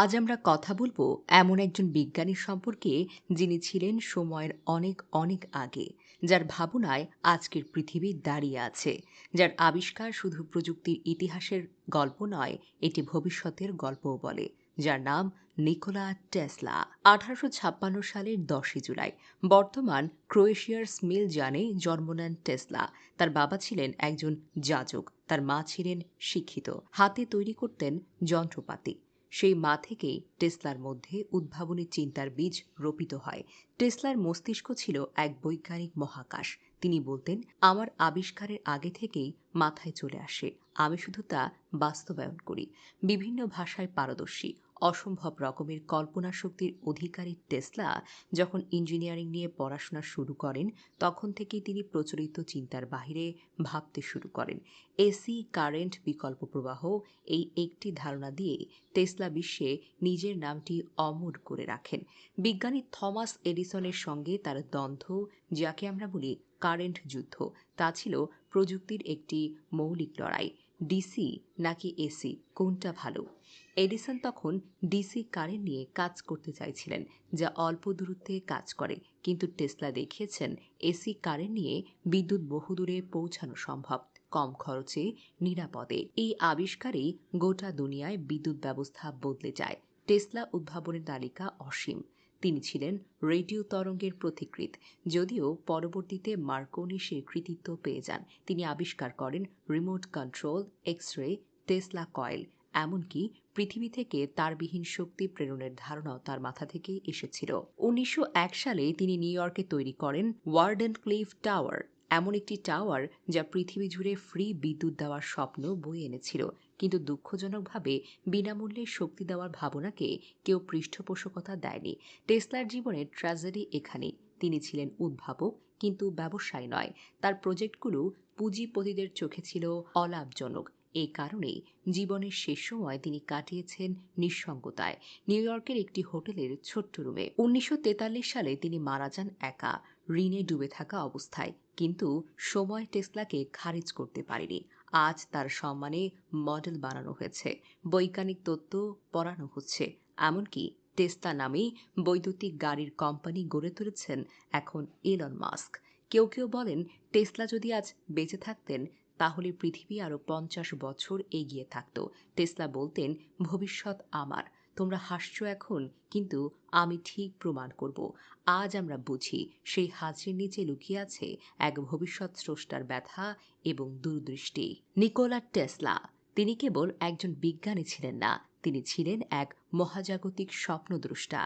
আজ আমরা কথা বলব এমন একজন বিজ্ঞানী সম্পর্কে যিনি ছিলেন সময়ের অনেক অনেক আগে, যার ভাবনায় আজকের পৃথিবী দাঁড়িয়ে আছে, যার আবিষ্কার শুধু প্রযুক্তির ইতিহাসের গল্প নয়, এটি ভবিষ্যতের গল্পও বলে, যার নাম নিকোলা টেসলা। আঠারোশো ছাপ্পান্ন সালের দশই জুলাই, বর্তমান ক্রোয়েশিয়ার স্মিল জানে জন্ম নেন টেসলা। তার বাবা ছিলেন একজন যাজক, তার মা ছিলেন শিক্ষিত। হাতে তৈরি করতেন যন্ত্রপাতি। সেই মা থেকেই টেসলার মধ্যে উদ্ভাবনী চিন্তার বীজ রোপিত হয়। টেসলার মস্তিষ্ক ছিল এক বৈজ্ঞানিক মহাকাশ। তিনি বলতেন, আমার আবিষ্কারের আগে থেকেই মাথায় চলে আসে। আমি শুধু তা বাস্তবায়ন করি। বিভিন্ন ভাষায় পারদর্শী। অসম্ভব রকমের কল্পনা শক্তির অধিকারী টেসলা যখন ইঞ্জিনিয়ারিং নিয়ে পড়াশোনা শুরু করেন, তখন থেকেই তিনি প্রচলিত চিন্তার বাহিরে ভাবতে শুরু করেন। এসি, কারেন্ট বিকল্প প্রবাহ এই একটি ধারণা দিয়ে টেসলা বিশ্বে নিজের নামটি অমর করে রাখেন। বিজ্ঞানী থমাস এডিসনের সঙ্গে তার দ্বন্দ্ব, যাকে আমরা বলি কারেন্ট যুদ্ধ। তা ছিল প্রযুক্তির একটি মৌলিক লড়াই। ডিসি নাকি এসি? কোনটা ভালো? এডিসন তখন ডিসি কারেন্ট নিয়ে কাজ করতে চাইছিলেন, যা অল্প দূরত্বে কাজ করে। কিন্তু টেসলা দেখিয়েছেন, এসি কারেন্ট নিয়ে বিদ্যুৎ বহুদূরে পৌঁছানো সম্ভব, কম খরচে, নিরাপদে। এই আবিষ্কারেই গোটা দুনিয়ায় বিদ্যুৎ ব্যবস্থা বদলে যায়। টেসলা উদ্ভাবনের তালিকা অসীম। তিনি ছিলেন রেডিও তরঙ্গের প্রতিকৃত, যদিও পরবর্তীতে মার্কনি সে কৃতিত্ব পেয়ে যান। তিনি আবিষ্কার করেন remote control X ray Tesla coil, এমনকি পৃথিবী থেকে তারবিহীন শক্তি প্রেরণের ধারণাও তার মাথা থেকেই এসেছিল। উনিশশো এক সালে তিনি নিউ ইয়র্কে তৈরি করেন ওয়ার্ডেন ক্লিফ টাওয়ার। এমন একটি টাওয়ার যা পৃথিবী জুড়ে ফ্রি বিদ্যুৎ দেওয়ার স্বপ্ন বয়ে এনেছিল। কিন্তু দুঃখজনকভাবে বিনামূল্যে শক্তি দেওয়ার ভাবনাকে কেউ পৃষ্ঠপোষকতা দেয়নি। টেসলার জীবনের ট্র্যাজেডি এখানে। তিনি ছিলেন উদ্ভাবক, কিন্তু ব্যবসায় নয়। তার প্রজেক্টগুলো পুঁজিপতিদের চোখে ছিল অলাভজনক। এই কারণেই জীবনের শেষ সময় তিনি কাটিয়েছেন নিঃসঙ্গতায়। নিউ ইয়র্কের একটি হোটেলের ছোট্ট রুমে। উনিশশো তেতাল্লিশ সালে তিনি মারা যান একা। ঋণে ডুবে থাকা অবস্থায়, কিন্তু সময় টেসলাকে খারিজ করতে পারেনি। আজ তার সম্মানে মডেল বানানো হয়েছে, বৈজ্ঞানিক তত্ত্ব পড়ানো হচ্ছে। এমনকি টেস্তা নামেই বৈদ্যুতিক গাড়ির কোম্পানি গড়ে তুলেছেন এখন এলন মাস্ক। কেউ কেউ বলেন, টেসলা যদি আজ বেঁচে থাকতেন, তাহলে পৃথিবী আরও পঞ্চাশ বছর এগিয়ে থাকত। টেসলা বলতেন, ভবিষ্যৎ আমার। তোমরা হাসছ এখন, কিন্তু আমি ঠিক প্রমাণ করব। আজ আমরা বুঝি সেই হাজির নিচে লুকিয়ে আছে এক ভবিষ্যৎ স্রষ্টার ব্যথা এবং দূরদৃষ্টি। নিকোলা টেসলা, তিনি কেবল একজন বিজ্ঞানী ছিলেন না, তিনি ছিলেন এক মহাজাগতিক স্বপ্নদ্রষ্টা।